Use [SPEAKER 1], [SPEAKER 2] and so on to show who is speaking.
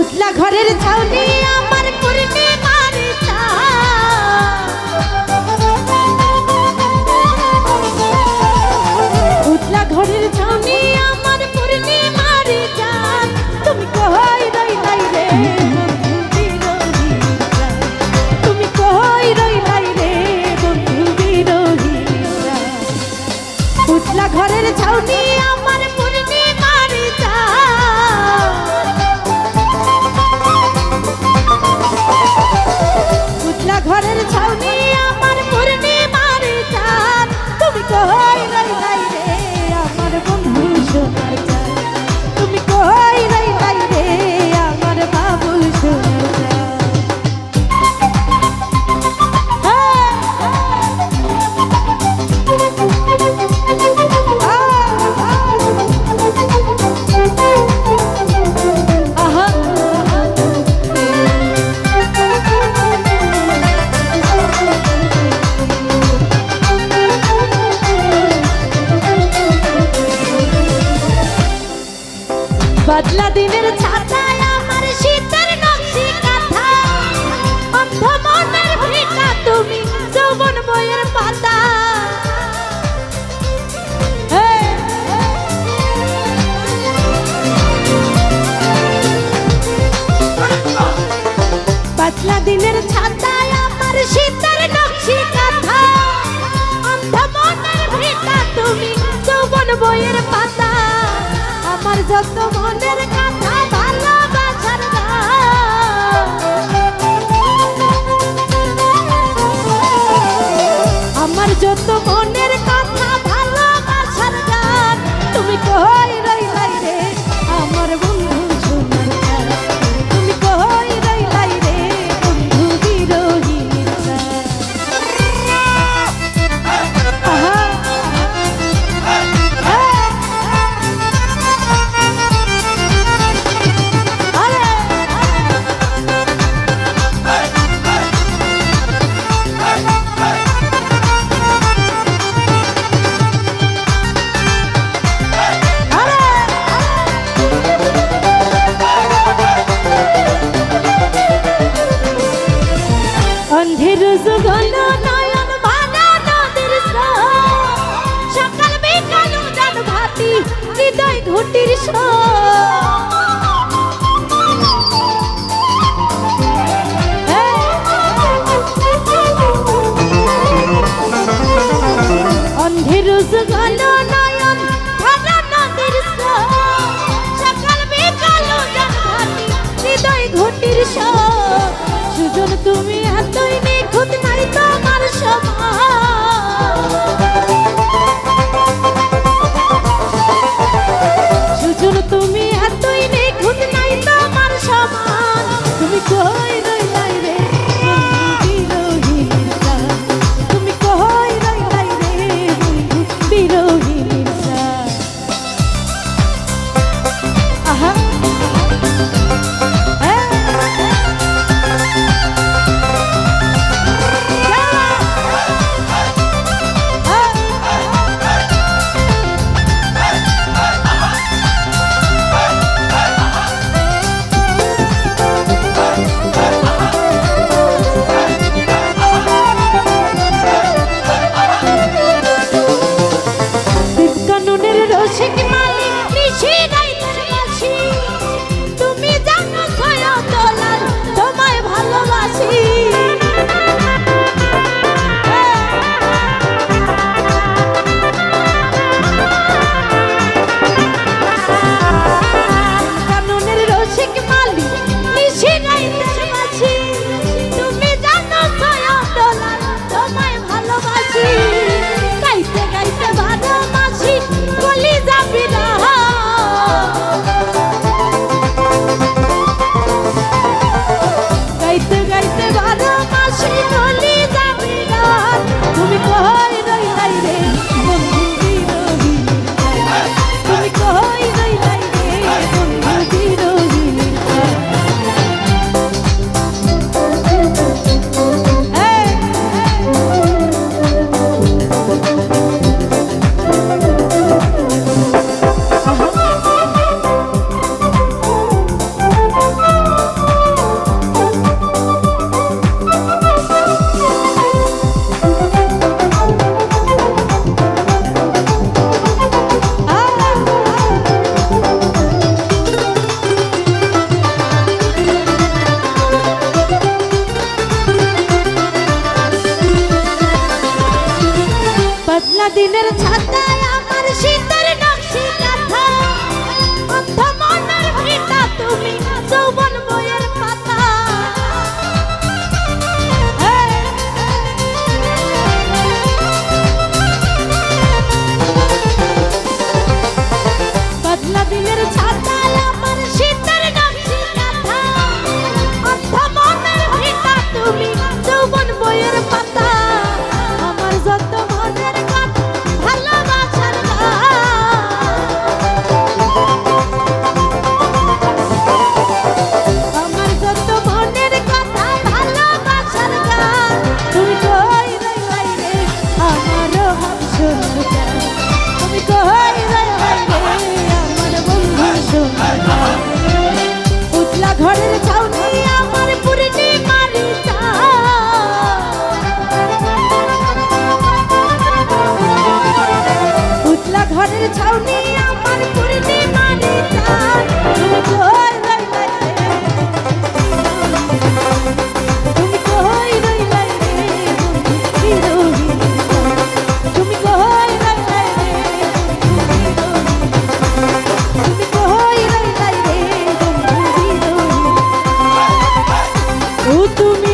[SPEAKER 1] উতলা ঘরের ছাউনি ちゃ নদীর সব Nikolai. মুর্শিদ মালিক নিশিরা সুন্দর তুমি ঘরের তুমি